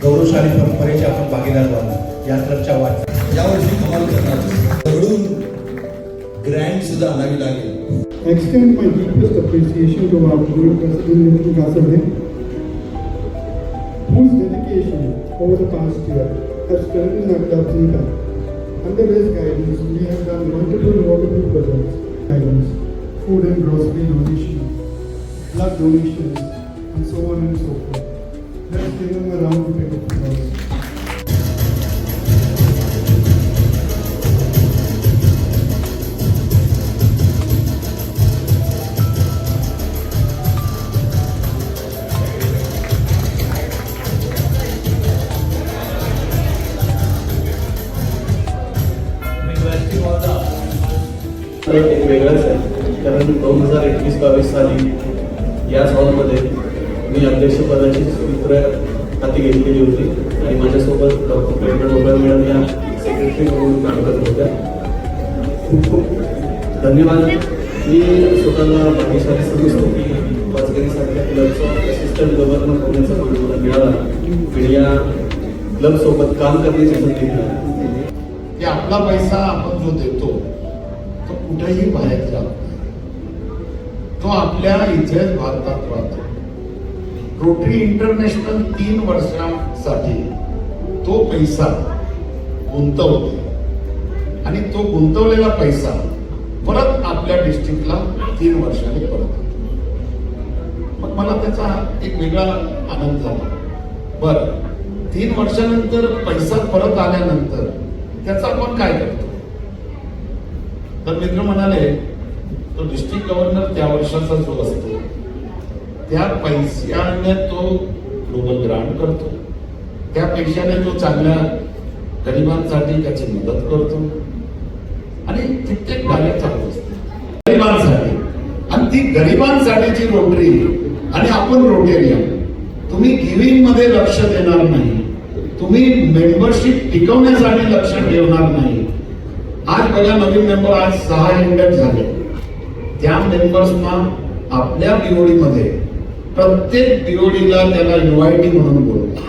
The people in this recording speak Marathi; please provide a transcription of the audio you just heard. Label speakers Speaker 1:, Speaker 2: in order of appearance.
Speaker 1: गौरवशाली परंपरेचे आपण भागीदार व्हावं या क्लबच्या वाट
Speaker 2: यावर्षी कमाल करणार दगडून ग्रँड सुद्धा आणावी लागेल
Speaker 3: extend my deepest appreciation to our board president Nitin Kasarne, whose dedication over the past year has strengthened our club's income. Under his guidance, we have done multiple wonderful projects, guidance, food and grocery donation, blood donations, and so on and so forth.
Speaker 4: एक वेगळंच आहे. कारण दोन हजार एकवीस बावीस साली याच हॉलमध्ये मी अध्यक्षपदाची सूत्र हाती घेतलेली होती. आणि माझ्यासोबत डॉक्टर प्रेमण मोबाईल मॅडम या सेक्रेटरी म्हणून काम करत होत्या. खूप खूप धन्यवाद. मी स्वतःला भाग्यशाली समजतो की वाजगरीसारख्या क्लबचा असिस्टंट गव्हर्नर होण्याचा मला मिळाला. आणि या क्लबसोबत काम करण्याची संधी मिळाली.
Speaker 5: की आपला पैसा आपण जो देतो कुठेही बाहेर जात नाही. तो आपल्या इथेच भारतात राहतो. रोटरी इंटरनॅशनल तीन वर्षांसाठी तो पैसा गुंतवते. आणि तो गुंतवलेला पैसा परत आपल्या डिस्ट्रिक्टला तीन वर्षांनी परत मग मला त्याचा एक वेगळा आनंद झाला. बर तीन वर्षानंतर पैसा परत आल्यानंतर त्याचा आपण काय करतो? तर मित्र म्हणाले तो डिस्ट्रिक्ट गव्हर्नर त्या वर्षाचा जो असतो त्या पैशाने तो ग्लोबल ग्रांट करतो. त्या पैशाने तो चांगल्या गरिबांसाठी त्याची मदत करतो. आणि कित्येक कार्य चालू असते गरिबांसाठी. आणि ती गरिबांसाठीची रोटरी आणि आपण रोटेरियन तुम्ही गिव्हिंगमध्ये लक्ष देणार नाही. तुम्ही मेंबरशिप टिकवण्यासाठी लक्ष ठेवणार नाही. आज बघा नवीन मेंबर आज सहा इंडेक्स झाले. त्या मेंबर्सना आपल्या बिओडी मध्ये प्रत्येक बिओडीला त्याला युआयटी म्हणून बोलतो